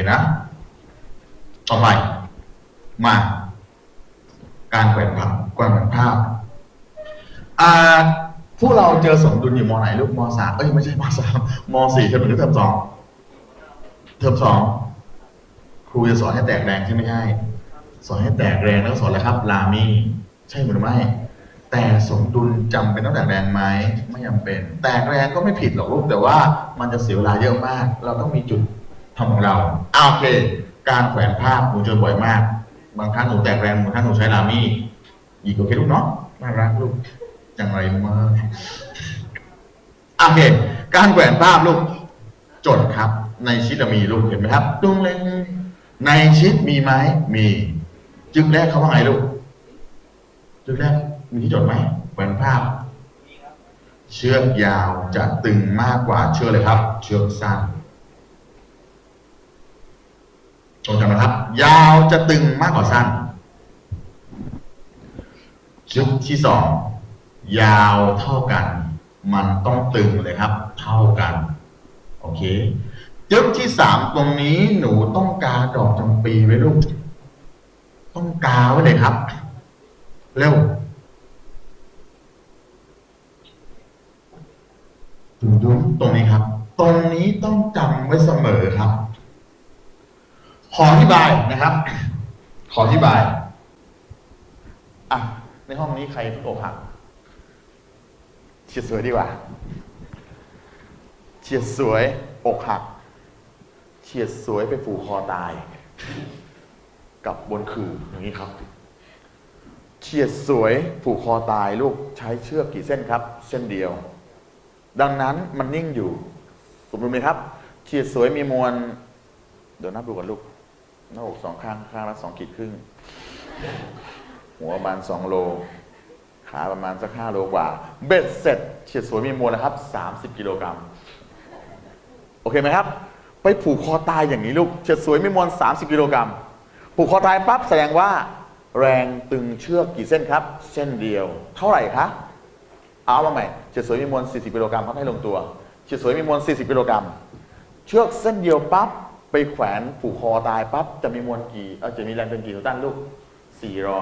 เคนะ ต่อไป มา การแขวนภาพแขวนภาพอ่าพวกเราเจอสมดุลอยู่มไหนลูกมสามเอ้ยไม่ใช่มสามมสี่เทอมหนึ่งหรือเทอมสองเทอมสองครูจะสอนให้แตกแรงใช่ไหมใช่ สอนให้แตกแรงแล้วสอนอะไรครับ ลามีใช่หรือไม่ แต่สมดุลจำเป็นต้องแตกแรงไหมไม่จำเป็น แตกแรงก็ไม่ผิดหรอกลูกแต่ว่ามันจะเสียเวลาเยอะมาก เราต้องมีจุด ทำของเราอาโอเค การแขวนภาพหนูเจอบ่อยมาก บางครั้งหนูแตกแรงบางครั้งหนูใช้ลามีอีกโอเคลูกเนาะน่ารักลูกจังไรมากโอเค การแขวนภาพลูกจดครับ ในชิดเรามีลูกเห็นไหมครับดุ้งเลยในชิดมีไหมมี จึงแรกเขาว่าไงลูกจุดแรกมีที่จดไหมแขวนภาพ เชือกยาวจะตึงมากกว่าเชือกเลยครับ เชือกสั้น จงจำนะครับ ยาวจะตึงมากกว่าสั้นจุดที่สองยาวเท่ากัน มันต้องตึงเลยครับ เท่ากันโอเคจุดที่สามตรงนี้หนูต้องกาดอกจำปีไว้ลูก ต้องกาไว้เลยครับ เร็วดูดูตรงนี้ครับ ตรงนี้ต้องจำไว้เสมอครับ ขออธิบายนะครับ ขออธิบาย อะ ในห้องนี้ใครอกหักเฉียดสวยดีกว่าเฉียดสวยอกหักเฉียดสวยไปผูกคอตาย กับบนคืออย่างนี้ครับเฉียดสวยผูกคอตายลูกใช้เชือกกี่เส้นครับ เส้นเดียว ดังนั้นมันนิ่งอยู่ สมมติไหมครับเฉียดสวยมีมวลเดี๋ยวนับดูก่อนลูก หน้าอกสองข้างข้างละสองขีดครึ่ง หัวประมาณสองโล ขาประมาณสักห้าโลกว่า เบ็ดเสร็จเฉียดสวยมีมวลนะครับสามสิบกิโลกรัม โอเคไหมครับ ไปผูกคอตายอย่างนี้ลูกเฉียดสวยมีมวลสามสิบกิโลกรัม ผูกคอตายปั๊บแสดงว่า แรงตึงเชือกกี่เส้นครับ เส้นเดียว เท่าไหร่คะ เอามาใหม่เฉดสวยมีมวล40กิโลกรัมครับให้ลงตัวเฉดสวยมีมวล40กิโลกรัม เชือกเส้นเดียวปั๊บ ไปแขวนผูกคอตายปั๊บจะมีมวลกี่เออจะมีแรงตึงกี่นิวตันลูก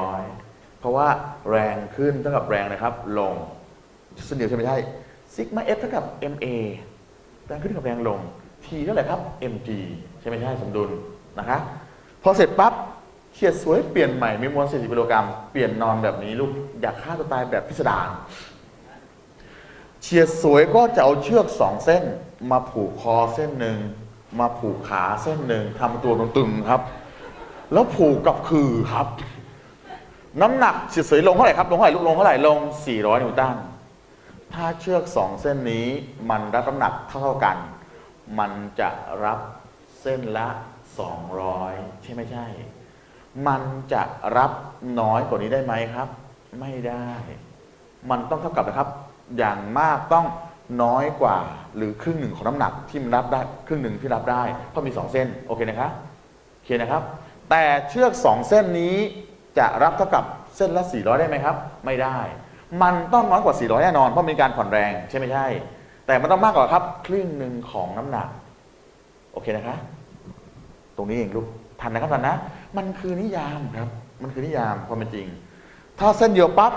400 เพราะว่าแรงขึ้นเท่ากับแรงนะครับ ลงเส้นเดียวใช่ไหมใช่ซิกมาเอฟเท่ากับ ma แรงขึ้นกับแรงลง t เท่าไหร่ครับ mg ใช่ไหมใช่สมดุลนะคะพอเสร็จปั๊บเฉียดสวยเปลี่ยนใหม่มีมวล 40กิโลกรัมเปลี่ยนนอนแบบนี้ลูกอยากฆ่าตัวตายแบบพิสดารเฉียดสวยก็จะเอาเชือกสองเส้นมาผูกคอเส้นหนึ่ง มาผูกขาเส้นหนึ่งทำตัวตึงๆครับ แล้วผูกกับคือครับ น้ำหนักเฉียดสวยลงเท่าไหร่ครับลงเท่าไหร่ลูกลงเท่าไหร่ลง 400 นิวตันถ้าเชือกสองเส้นนี้มันรับน้ำหนักเท่าๆกัน มันจะรับเส้นละ 200 ใช่ไหมใช่ มันจะรับน้อยกว่านี้ได้ไหมครับ ไม่ได้ มันต้องเท่ากับนะครับ อย่างมากต้อง น้อยกว่า หรือครึ่งหนึ่งของน้ำหนักที่มันรับได้ครึ่งหนึ่งที่รับได้เพราะมีสองเส้นโอเคนะครับโอเคนะครับ แต่เชือกสองเส้นนี้จะรับเท่ากับเส้นละ 400 ได้ไหมครับ ไม่ได้ มันต้องน้อยกว่า 400 แน่นอนเพราะมีการผ่อนแรงใช่ไม่ใช่ แต่มันต้องมากกว่าครับครึ่งหนึ่งของน้ำหนักโอเคนะคะ ตรงนี้เองลูกทันนะครับทันนะ มันคือนิยามครับ มันคือนิยามความเป็นจริง ถ้าเส้นเดียวปั๊บ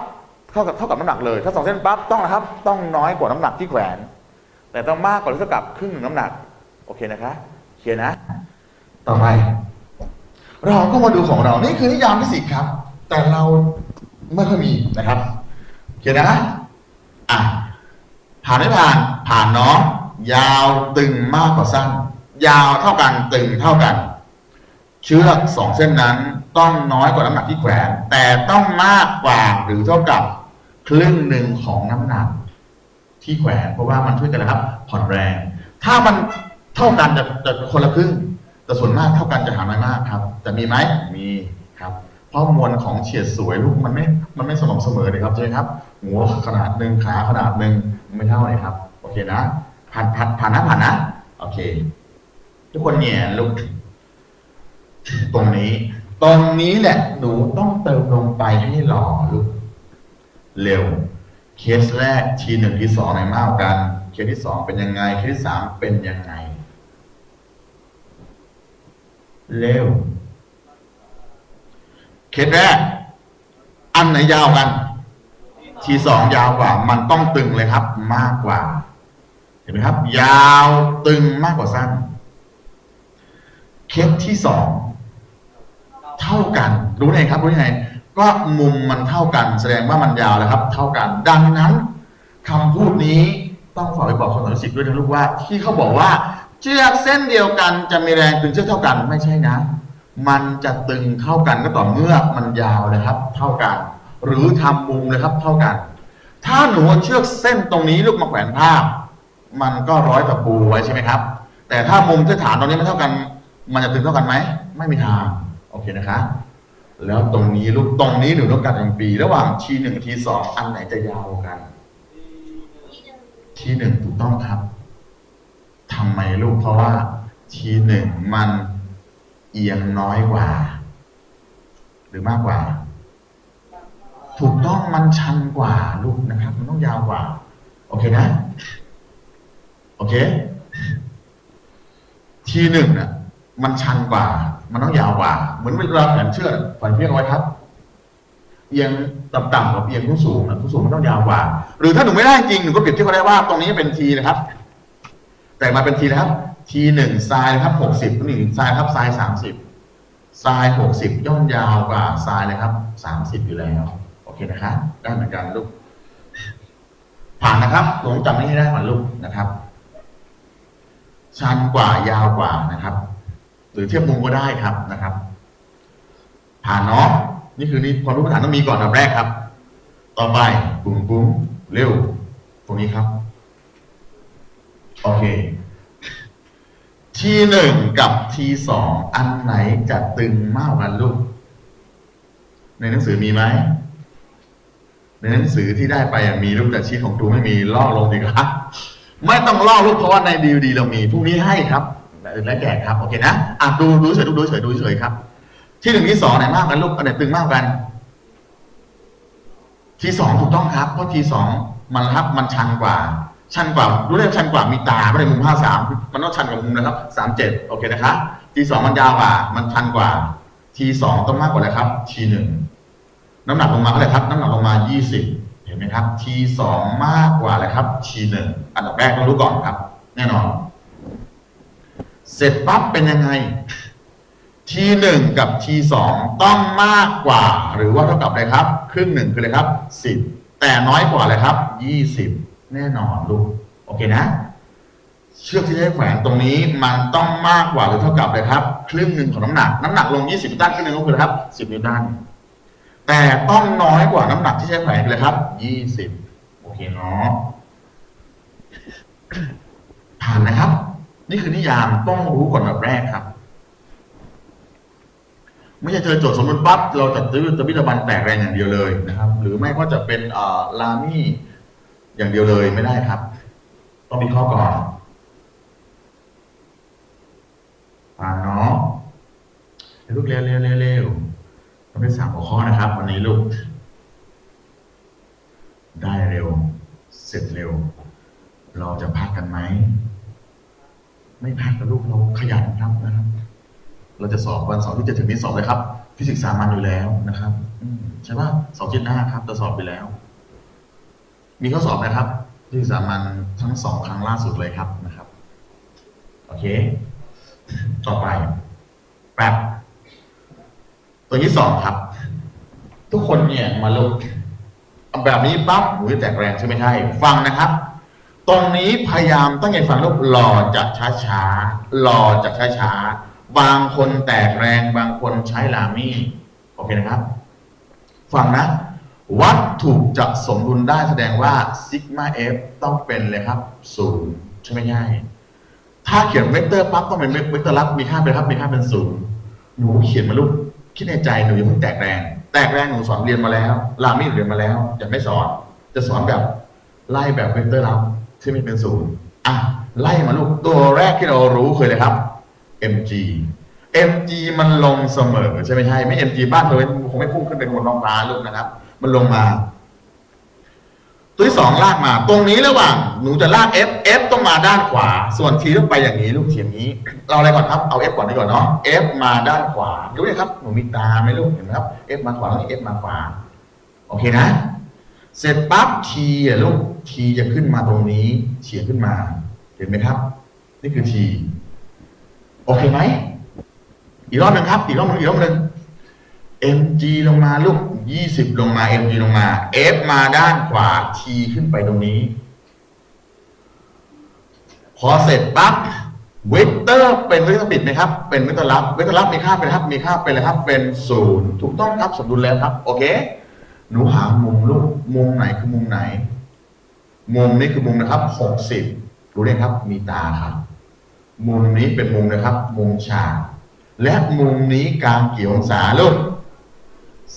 เท่ากับเท่ากับน้ำหนักเลย ถ้าสองเส้นปั๊บต้องนะครับ ต้องน้อยกว่าน้ำหนักที่แขวน แต่ต้องมากกว่าหรือเท่ากับครึ่งหนึ่งน้ำหนัก โอเคนะคะเคลียร์นะ ต่อไป เราก็มาดูของเรา นี่คือนิยามฟิสิกส์ครับ แต่เราไม่ค่อยมีนะครับเคลียร์นะอะผ่านไม่ผ่าน ผ่านเนาะยาวตึงมากกว่าสั้น ยาวเท่ากันตึงเท่ากัน เชือกสองเส้นนั้นต้องน้อยกว่าน้ำหนักที่แขวน แต่ต้องมากกว่าหรือเท่ากับ ครึ่งหนึ่งของน้ำหนักที่แขวนเพราะว่ามันช่วยกันนะครับ ผ่อนแรง ถ้ามันเท่ากันจะจะคนละครึ่ง แต่ส่วนมากเท่ากันจะหาน้อยมากครับแต่มีไหมมีครับ เพราะมวลของเฉียดสวยลูกมันไม่มันไม่สม่ำเสมอเลยครับใช่ไหมครับหัวขนาดหนึ่งขาขนาดหนึ่งไม่เท่าเลยครับ โอเคนะผ่านผ่านผ่านนะผ่านนะโอเค ทุกคนเนี่ยลูกตรงนี้ ตรงนี้แหละหนูต้องเติมลงไปให้หล่อลูก เร็ว เคสแรกทีหนึ่งทีสองไหนมากกว่ากัน เคสที่สองเป็นยังไง เคสที่สามเป็นยังไง เร็ว เคสแรก อันไหนยาวกัน ทีสองยาวกว่า มันต้องตึงเลยครับ มากกว่า เห็นไหมครับ ยาวตึงมากกว่าสั้น เคสที่สองเท่ากัน รู้ไงครับ รู้ยังไง ก็มุมมันเท่ากัน แสดงว่ามันยาวแล้วครับ เท่ากัน ดังนั้นคำพูดนี้ต้องฝากไปบอกคนสอนสิทธิ์ด้วยนะลูกว่า ที่เขาบอกว่า เชือกเส้นเดียวกันจะมีแรงตึงเชือกเท่ากันไม่ใช่นะ มันจะตึงเท่ากันก็ต่อเมื่อมันยาวเลยครับ เท่ากัน หรือทำมุมเลยครับ เท่ากัน ถ้าหนูเอาเชือกเส้นตรงนี้ลูกมาแขวนผ้ามันก็ร้อยตะปูไว้ใช่ไหมครับ แต่ถ้ามุมที่ฐานตรงนี้ไม่เท่ากัน มันจะตึงเท่ากันไหม ไม่มีทาง โอเคนะคะ แล้วตรงนี้ลูกตรงนี้หนูต้องการเป็นปีระหว่างทีหนึ่งทีสองอันไหนจะยาวกันทีหนึ่งถูกต้องครับทำไมลูกเพราะว่าทีหนึ่งมันเอียงน้อยกว่า หรือมากกว่า ถูกต้องมันชันกว่าลูกนะครับ มันต้องยาวกว่า โอเคนะ โอเคทีหนึ่งน่ะ มันชันกว่า มันต้องยาวกว่า เหมือนเวลาแขนเชือกแขนเชือกเอาไว้ครับเอียงต่ำๆกับเอียงผู้สูงนะผู้สูงมันต้องยาวกว่า หรือถ้าหนูไม่ได้จริงหนูก็เปรียบเทียบก็ได้ว่าตรงนี้เป็นทีนะครับ แต่มาเป็นทีนะครับทีหนึ่งทรายนะครับหกสิบหนึ่งทรายครับทรายสามสิบทรายหกสิบย่อมยาวกว่าทรายนะครับสามสิบอยู่แล้ว โอเคนะครับได้เหมือนกันลูกผ่านนะครับหลงจำนี้ให้ได้ก่อนลูกนะครับ ชันกว่ายาวกว่านะครับ หรือเทียบมุมก็ได้ครับนะครับ ผ่านเนาะนี่คือนี่ความรู้พื้นฐานต้องมีก่อนอันแรกครับ ต่อไปปุ้งปุ้งเร็ว ตรงนี้ครับ โอเค ทีหนึ่งกับทีสองอันไหนจะตึงมากกว่ากันลูก ในหนังสือมีไหมในหนังสือที่ได้ไปมีลูกแต่ชีทของตูไม่มีล่อลงดีกว่าไม่ต้องล่อลูกเพราะว่าในดีวดีเรามีพรุ่งนี้ให้ครับ และแจกครับโอเคนะอะดูดูเฉยดูดูเฉยดูเฉยครับ ที่หนึ่งที่สองไหนมากกันลูกอันไหนตึงมากกัน ทีสองถูกต้องครับ เพราะทีสองมันครับมันชันกว่า ชันกว่ารู้ได้ชันกว่ามีตาไม่ได้มุมห้าสามมันต้องชันกว่ามุมนะครับสามเจ็ดโอเคนะครับทีสองมันยาวกว่า มันชันกว่า ทีสองต้องมากกว่าอะไรครับ ทีหนึ่งน้ำหนักลงมาเท่าไหร่ครับ น้ำหนักลงมายี่สิบเห็นไหมครับ ทีสองมากกว่าอะไรครับ ทีหนึ่งอันดับแรกต้องรู้ก่อนครับ แน่นอน ร็จปั๊บเป็นยังไง ทีหนึ่งกับทีสองต้องมากกว่า หรือว่าเท่ากับอะไรครับ ครึ่งหนึ่งคืออะไรครับสิบแต่น้อยกว่าอะไรครับยี่สิบแน่นอนลูกโอเคนะ เชือกที่ใช้แขวนตรงนี้มันต้องมากกว่าหรือเท่ากับเลยครับ ครึ่งหนึ่งของน้ำหนัก น้ำหนักลง 20นิวตันครึ่งหนึ่งก็คือครับ 10นิวตันแต่ต้องน้อยกว่าน้ำหนักที่ใช้แขวนเลยครับ 20 โอเคเนาะผ่านนะครับ นี่คือนิยามต้องรู้ก่อนแบบแรกครับ ไม่ใช่เจอโจทย์สมมติปั๊บเราจะตื้อตะบิดตะบันแตกแรงอย่างเดียวเลยนะครับ หรือไม่ก็จะเป็นเอ่อลามี่อย่างเดียวเลยไม่ได้ครับ ต้องมีข้อก่อนผ่านเนาะลูกเร็วเร็วเร็วเร็วต้องเป็นสามหัวข้อนะครับ วันนี้ลูก ได้เร็ว เสร็จเร็ว เราจะพักกันไหม ไม่พักกับลูกเราขยันครับนะครับ เราจะสอบวันเสาร์ที่จะถึงนี้สอบเลยครับ ฟิสิกส์สามัญอยู่แล้วนะครับใช่ป่ะสอบจิตหน้าครับจะสอบไปแล้ว มีข้อสอบนะครับฟิสิกส์สามัญทั้งสองครั้งล่าสุดเลยครับนะครับ โอเค ต่อไปแป๊บตัวที่สองครับ ทุกคนเนี่ยมาลงแบบนี้ปั๊บหูจะแตกแรงใช่ไหมใช่ ฟังนะครับ ตรงนี้พยายามตั้งใจฟังลูกหล่อจากช้าช้าๆหล่อจากช้าช้าๆบางคนแตกแรงบางคนใช้ลามี่โอเคนะครับ ฟังนะ วัตถุจะสมดุลได้แสดงว่าซิกมาเอฟต้องเป็นเลยครับศูนย์ใช่ไหมใช่ถ้าเขียนเวกเตอร์ปั๊บต้องเป็นเวกเตอร์ลับมีค่าเป็นครับมีค่าเป็นศูนย์หนูเขียนมาลูกคิดในใจหนูย่าเพิ่งแตกแรง แตกแรงหนูสอนเรียนมาแล้ว ลามี่เรียนมาแล้วจะไม่สอน จะสอนแบบไล่แบบเวกเตอร์ลับ ที่ไม่เป็นศูนย์อะไล่มาลูกตัวแรกที่เรารู้เคยเลยครับ mg mg มันลงเสมอใช่ไหมใช่ไม่ mg บ้านเธอคงไม่พุ่งขึ้นไปบนท้องฟ้าลูกนะครับ มันลงมา ตัวที่สองลากมา ตรงนี้ระหว่างหนูจะลาก F F ต้องมาด้านขวา ส่วน T ต้องไปอย่างนี้ลูกเทียมนี้ เราอะไรก่อนครับเอา F ก่อนดีก่อนเนาะ F มาด้านขวาดูเลยครับหนูมีตาไหมลูกเห็นไหมครับ F มาขวาแล้ว F มาขวาโอเคนะ เสร็จปั๊บ T อะลูก T จะขึ้นมาตรงนี้เฉียงขึ้นมา เห็นไหมครับ นี่คือ T โอเคไหมอีกรอบหนึ่งครับ อีกรอบหนึ่งอีกรอบหนึ่ง mg ลงมาลูก20ลงมา mg ลงมา f มาด้านขวา t ขึ้นไปตรงนี้ พอเสร็จปั๊บเวกเตอร์เป็นเวกเตอร์ปิดไหมครับ เป็นเวกเตอร์ลับเวกเตอร์ลับมีค่าเป็นครับ มีค่าเป็นอะไรครับ เป็นศูนย์ถูกต้องครับสมดุลแล้วครับ โอเค หนูหามุมลูกมุมไหนคือมุมไหน มุมนี้คือมุมนะครับ60รู้ไหมครับมีตาครับ มุมนี้เป็นมุมนะครับ มุมฉากและมุมนี้กลางกี่องศาลูก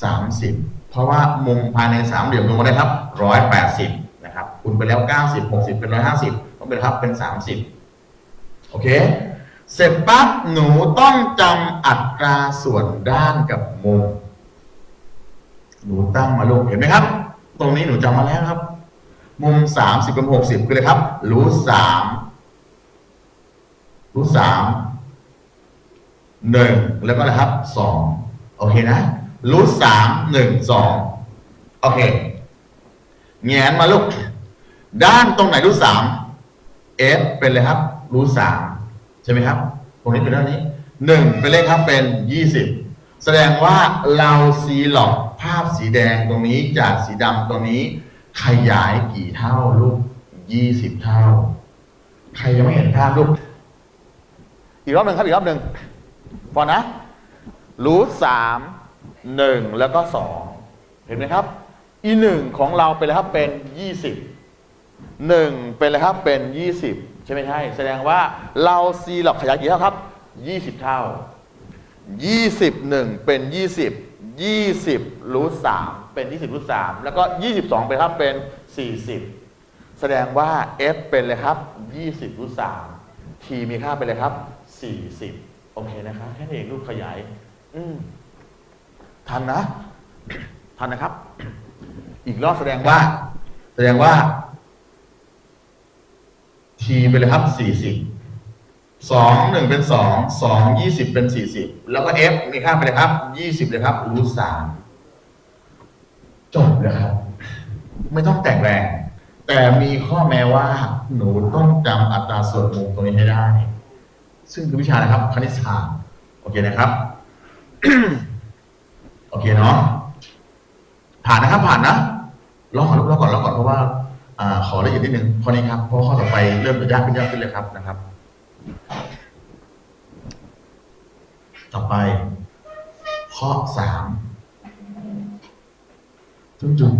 สามสิบเพราะว่ามุมภายในสามเหลี่ยมรวมกันได้ครับร้อยแปดสิบนะครับคูณไปแล้วเก้าสิบหกสิบเป็นร้อยห้าสิบต้องเป็นครับเป็นสามสิบโอเค เสร็จปั๊บหนูต้องจำอัตราส่วนด้านกับมุม หนูตั้งมาลูกเห็นไหมครับ ตรงนี้หนูจำมาแล้วครับ มุมสามสิบกับหกสิบคือเลยครับรูทสามรูทสามหนึ่งแล้วก็อะไรครับสองโอเคนะรูทสามหนึ่งสองโอเคแงนมาลูก ด้านตรงไหนรูทสาม f เป็นเลยครับรูทสามใช่ไหมครับ ตรงนี้เป็นด้านนี้หนึ่งเป็นเลขครับเป็นยี่สิบแสดงว่าเราซีหลอก ภาพสีแดงตรงนี้จากสีดำตรงนี้ ขยายกี่เท่าลูกยี่สิบเท่า ใครยังไม่เห็นภาพลูก อีกรอบหนึ่งครับ อีกรอบหนึ่งพอนะ รูทสามหนึ่งแล้วก็สองเห็นไหมครับ อีหนึ่งของเราเป็นอะไรครับเป็นยี่สิบหนึ่งเป็นอะไรครับเป็นยี่สิบใช่ไหมใช่แสดงว่าเราซีหลอกขยายกี่เท่าครับยี่สิบเท่ายี่สิบหนึ่งเป็นยี่สิบ ยี่สิบรูทสามเป็นยี่สิบรูทสามแล้วก็ยี่สิบสองเป็นครับเป็นสี่สิบแสดงว่า f เป็นเลยครับยี่สิบรูทสาม t มีค่าเป็นเลยครับสี่สิบโอเคนะครับ แค่นี้เองรูปขยาย อืมทันนะ ทันนะครับ อีกรอบแสดงว่า แสดงว่า t เป็นเลยครับสี่ สองหนึ่งเป็นสองสองยี่สิบเป็นสี่สิบแล้วก็ f มีค่าไปเลยครับยี่สิบเลยครับรูทสามจบเลยครับ ไม่ต้องแต่งแรง แต่มีข้อแม้ว่าหนูต้องจำอัตราส่วนมุมตรงนี้ให้ได้ ซึ่งคือวิชานะครับคณิตศาสตร์โอเคนะครับ โอเคเนาะผ่านนะครับ ผ่านนะรอก่อนรอก่อนรอก่อนเพราะว่าอ่าขอละเอียดนิดนึงข้อนี้ครับเพราะข้อต่อไปเริ่มจะยากขึ้นยากขึ้นเลยครับนะครับ ต่อไปข้อสามจุ๊จุ๊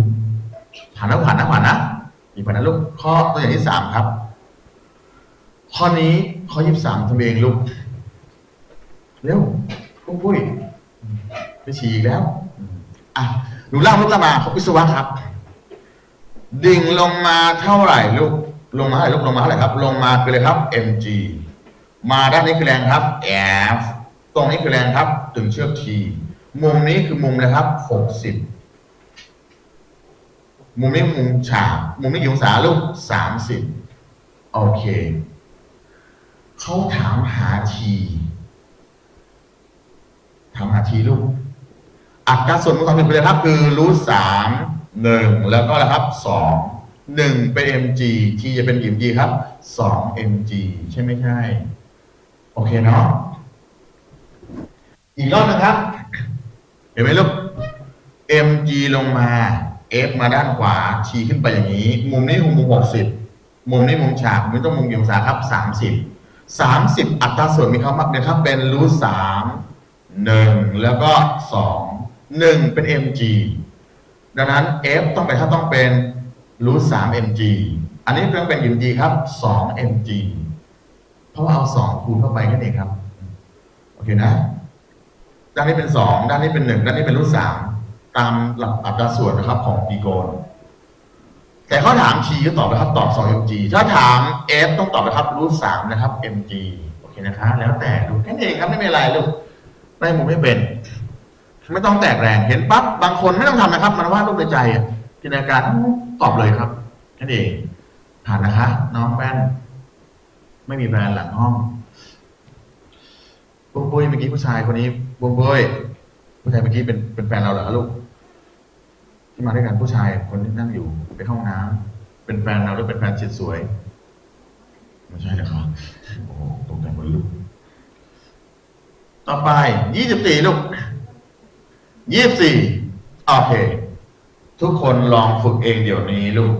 ผ่านนะผ่านนะผ่านนะอีกผ่านนะลูกข้อตัวอย่างที่สามครับ ข้อนี้ข้อยี่สิบสามทำเองลูกเร็วปุ้งปุ้ยไปฉี่อีกแล้วอะหนูเล่ารถตามมาเขาวิศวะครับ ดิ่งลงมาเท่าไหร่ลูกลงมาเท่าไหร่ลูกลงมาเท่าไหร่ครับ ลงมาคือเลยครับ mg มาด้านนี้คือแรงครับ f ตรงนี้คือแรงครับถึงเชือก t มุมนี้คือมุมนะครับ 60 มุมนี้มุมฉาก มุมนี้กี่องศาลูก 30 โอเค เขาถามหา t ถามหา t ลูก อัตราส่วนของความเป็นไปเลยครับ คือรูทสามหนึ่งแล้วก็อะไรครับสองหนึ่งเป็น mg t จะเป็นกี่ mg ครับสอง mg ใช่ไม่ใช่ โอเคเนาะอีกรอบนึงครับ เห็นไหมลูก mg ลงมา f มาด้านขวา t ขึ้นไปอย่างนี้ มุมนี้มุมหกสิบมุมนี้มุมฉากมุมนี้ต้องมุมกี่องศาครับสามสิบสามสิบอัตราส่วนมีคำว่านะครับ เป็นรูทสามหนึ่งแล้วก็สองหนึ่งเป็น mg ดังนั้น f ต้องไปถ้าต้องเป็นรูทสาม mg อันนี้ต้องเป็น mg ครับสอง mg เพราะว่าเอาสองคูณเข้าไปแค่นี้ครับ โอเคนะ ด้านนี้เป็นสองด้านนี้เป็นหนึ่งด้านนี้เป็นรูทสามตามหลักอัตราส่วนนะครับ ของปีโกน แต่เขาถาม t ก็ตอบนะครับ ตอบ2 mg ถ้าถาม f ต้องตอบนะครับรูทสามนะครับ mg โอเคนะคะแล้วแต่ดูแค่นี้เองครับไม่มีอะไรลูกไม่หมุนไม่เป็น ไม่ต้องแตกแรงเห็นปั๊บบางคนไม่ต้องทำนะครับ มันวาดรูปในใจจินตนาการตอบเลยครับนั่นเองผ่านนะคะ น้องแป้น ไม่มีแบรนด์หลังห้องบุ้งบุ้ยเมื่อกี้ผู้ชายคนนี้บุ้งบุ้ยผู้ชายเมื่อกี้เป็นเป็นแฟนเราเหรอลูก ที่มาด้วยกันผู้ชายคนที่นั่งอยู่ไปเข้าห้องน้ำเป็นแฟนเราหรือเป็นแฟนเฉียดสวยไม่ใช่นะครับโอ้โหตกใจหมดลูกต่อไปยี่สิบสี่ลูกยี่สิบสี่โอเค ทุกคนลองฝึกเองเดี๋ยวนี้ลูก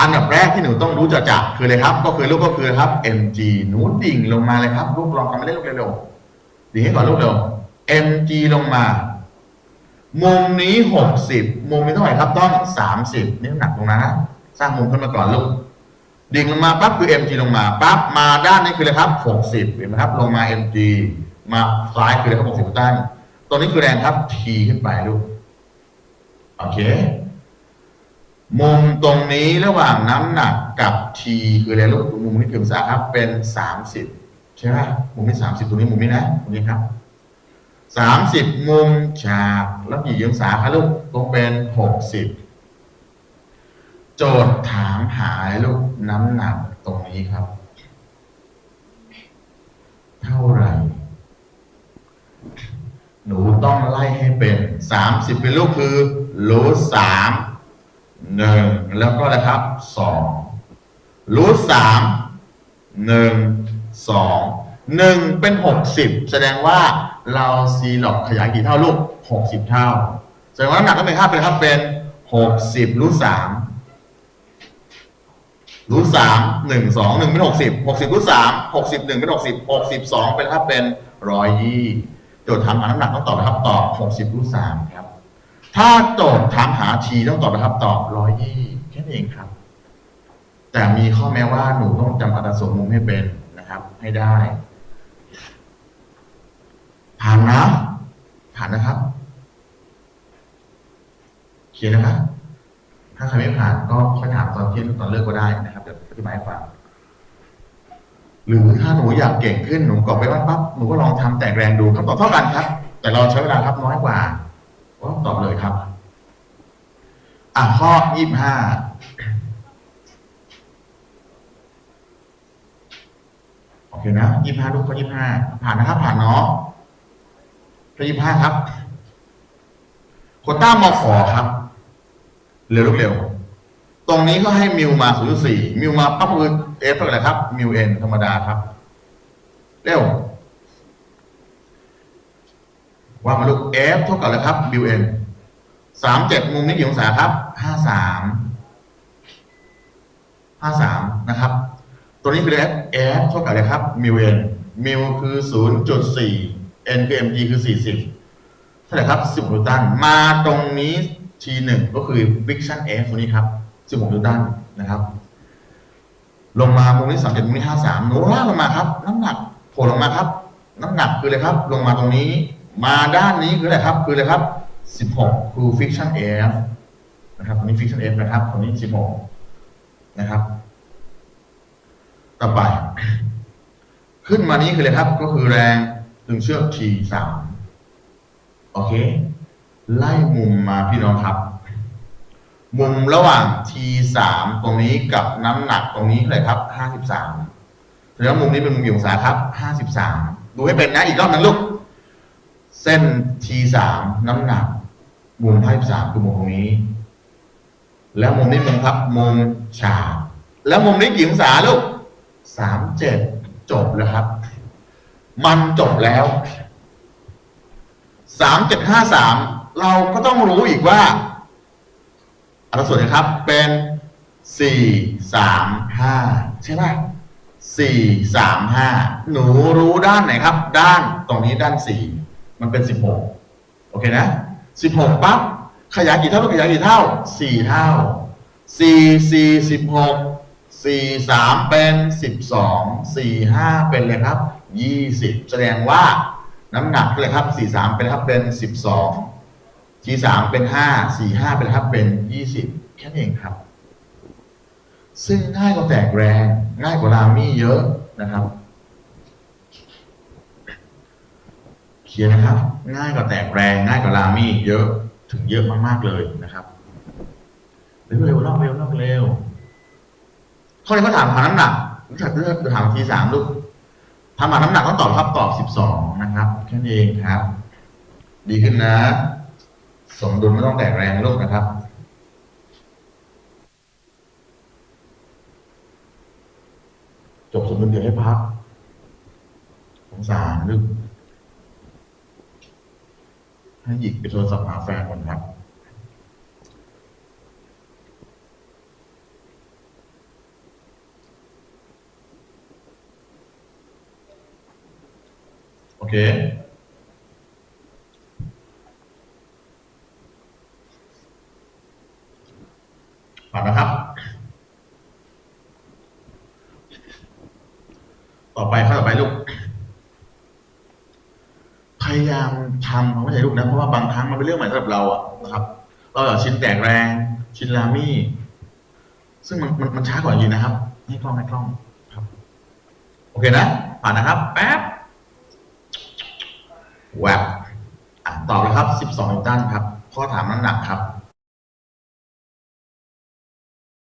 อันดับแรกที่หนูต้องรู้จักจักคืออะไรครับ ก็คือลูกก็คือครับ mg หนูดิ่งลงมาเลยครับลูกลองทำไปเล่นลูกเร็วๆดิ่งให้ก่อนลูกเร็ว mg ลงมา มุมนี้หกสิบมุมนี้เท่าไหร่ครับต้องสามสิบนี่น้ำหนักตรงนั้นนะสร้างมุมขึ้นมาก่อนลูกดิ่งลงมาปั๊บคือ mg ลงมาปั๊บมาด้านนี้คืออะไรครับหกสิบเห็นไหมครับ ลงมา mg มาซ้ายคืออะไรครับหกสิบตั้งตรงนี้คือแรงครับ t ขึ้นไปลูกโอเค มุมตรงนี้ระหว่างน้ำหนักกับ t คืออะไรลูกมุมนี้คือองศาครับเป็นสามสิบใช่ไหมมุมนี้สามสิบตรงนี้มุมนี้นะตรงนี้ครับสามสิบมุมฉากแล้วกี่องศาครับลูกต้องเป็นหกสิบโจทย์ถามหาลูกน้ำหนักตรงนี้ครับ เท่าไหร่ หนูต้องไล่ให้เป็นสามสิบเป็นลูกคือรูทสาม หนึ่งแล้วก็นะครับสองรูทสามหนึ่งสองหนึ่งเป็นหกสิบแสดงว่าเราซีล็อกขยายกี่เท่าลูกหกสิบเท่า แสดงว่าน้ำหนักต้องเป็นค่าเป็นครับเป็นหกสิบรูทสามรูทสามหนึ่งสองหนึ่งเป็นหกสิบหกสิบรูทสามหกสิบหนึ่งเป็นหกสิบหกสิบสองเป็นครับเป็นร้อยยี่โจทย์ถามหาน้ำหนักต้องตอบนะครับตอบ60รูทสามครับ ถ้าโจทย์ถามหาทีต้องตอบนะครับ ตอบ120แค่นั้นเองครับ แต่มีข้อแม้ว่าหนูต้องจำอัตราส่วนมุมให้เป็นนะครับ ให้ได้ ผ่านนะ ผ่านนะครับ เขียนนะครับ ถ้าใครไม่ผ่านก็ค่อยถามตอนเที่ยงตอนเลิกก็ได้นะครับเดี๋ยวอธิบายให้ฟังหรือถ้าหนูอยากเก่งขึ้นหนูกรอกไปบ้านปั๊บหนูก็ลองทำแตกแรงดูคำตอบเท่ากันครับ แต่เราใช้เวลาครับน้อยกว่า ก็ตอบเลยครับ อะข้อยี่ห้าโอเคนะยี่ห้าลูกข้อยี่ห้าผ่านนะครับ ผ่านเนาะข้อยี่ห้าครับโควต้ามอขอครับเร็วลูกเร็วตรงนี้ก็ให้มิวมา0.4มิวมาปั๊บคือเอฟเท่าไหร่ครับ มิวเอ็นธรรมดาครับ เร็ว ว่ามาลูก F เท่ากับอะไรครับมิวเอ็นสามเจ็ดมุมนี้กี่องศาครับห้าสามห้าสามนะครับ ตัวนี้คือ F F เท่ากับอะไรครับมิวเอ็นมิวคือ0.4 N คือ mg คือ40เท่าไหร่ครับ10นิวตันมาตรงนี้ T หนึ่งก็คือ friction F ตัวนี้ครับ16นิวตันนะครับ ลงมามุมนี้สามเจ็ดมุมนี้ห้าสามหนูลากลงมาครับ น้ำหนักโผล่ลงมาครับ น้ำหนักคืออะไรครับ ลงมาตรงนี้ มาด้านนี้คืออะไรครับ คืออะไรครับ 16 คือ fiction F นะครับตรงนี้ fiction F นะครับตรงนี้ 16 นะครับ ต่อไป ขึ้นมานี้คืออะไรครับ ก็คือแรงดึงเชือก T สามโอเค ไล่มุมมาพี่น้องครับ มุมระหว่าง T สามตรงนี้กับน้ำหนักตรงนี้เลยครับห้าสิบสามแสดงว่ามุมนี้เป็นมุมกี่องศาครับห้าสิบสามดูให้เป็นนะอีกรอบหนึงลูก เส้น T สามน้ำหนัก มุมห้าสิบสามคือมุมตรงนี้ แล้วมุมนี้มุมครับมุมฉากแล้วมุมนี้กี่องศาลูกสามเจ็ดจบแล้วครับ มันจบแล้วสามเจ็ดห้าสามเราก็ต้องรู้อีกว่าอัตราส่วนนะครับ เป็นสี่สามห้าใช่ไหมสี่สามห้าหนูรู้ด้านไหนครับ ด้านตรงนี้ด้านสี่ มันเป็นสิบหกโอเคนะสิบหกปั๊บขยายกี่เท่าลูกขยายกี่เท่าสี่เท่าสี่สี่สิบหกสี่สามเป็นสิบสองสี่ห้าเป็นเลยครับยี่สิบแสดงว่าน้ำหนักเลยครับสี่สามเป็นครับเป็นสิบสองทีสามเป็นห้าสี่ห้าเป็นครับเป็นยี่สิบแค่นั้เองครับ ซึ่งง่ายกว่าแตกแรง ง่ายกว่ารามี่เยอะนะครับ เขียนนะครับ ง่ายกว่าแตกแรงง่ายกว่ารามี่เยอะถึงเยอะมากๆเลยนะครับเร็วๆเล่าเร็วล่าเร็วเร็วข้อนี้เขาถามหาน้ำหนักรู้จักเลือกถามทีสามลูกถามหาน้ำหนักต้องตอบครับตอบสิบสองนะครับแค่นี้เองครับ ดีขึ้นนะ สมดุลไม่ต้องแตกแรงลูกนะครับจบสมดุลเดี๋ยวให้พักสงสารลูก ให้หยิกไปโทรศัพท์หาแฟนก่อนครับโอเค ผ่านนะครับ ต่อไปข้อต่อไปลูก พยายามทำความเข้าใจลูกนะ เพราะว่าบางครั้งมัน เป็นเรื่องใหม่สำหรับเราอะนะครับเราอยากชิ้นแตกแรง ชิ้นลามี่ ซึ่งมันมันมันช้ากว่าอยู่นะครับ ให้กล้องให้กล้องครับ โอเคนะ ผ่านนะครับ แป๊บแวบตอบแล้วครับ 12นิวตันครับ ข้อถามน้ำหนักครับ